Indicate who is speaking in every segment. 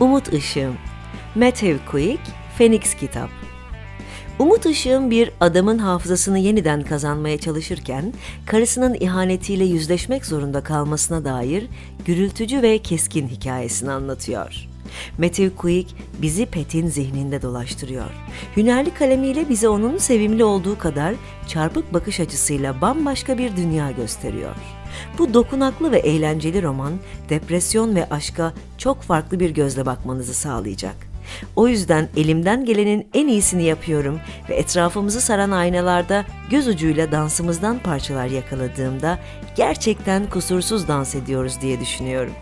Speaker 1: Umut Işığım Matthew Quick, Phoenix Kitap Umut Işığım bir adamın hafızasını yeniden kazanmaya çalışırken karısının ihanetiyle yüzleşmek zorunda kalmasına dair gürültücü ve keskin hikayesini anlatıyor. Matthew Quick bizi Pet'in zihninde dolaştırıyor. Hünerli kalemiyle bize onun sevimli olduğu kadar çarpık bakış açısıyla bambaşka bir dünya gösteriyor. Bu dokunaklı ve eğlenceli roman, depresyon ve aşka çok farklı bir gözle bakmanızı sağlayacak. O yüzden elimden gelenin en iyisini yapıyorum ve etrafımızı saran aynalarda göz ucuyla dansımızdan parçalar yakaladığımda gerçekten kusursuz dans ediyoruz diye düşünüyorum.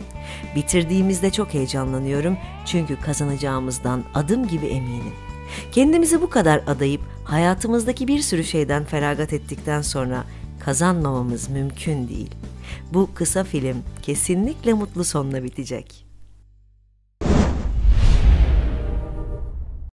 Speaker 1: Bitirdiğimizde çok heyecanlanıyorum çünkü kazanacağımızdan adım gibi eminim. Kendimizi bu kadar adayıp hayatımızdaki bir sürü şeyden feragat ettikten sonra kazanmamamız mümkün değil. Bu kısa film kesinlikle mutlu sonla bitecek.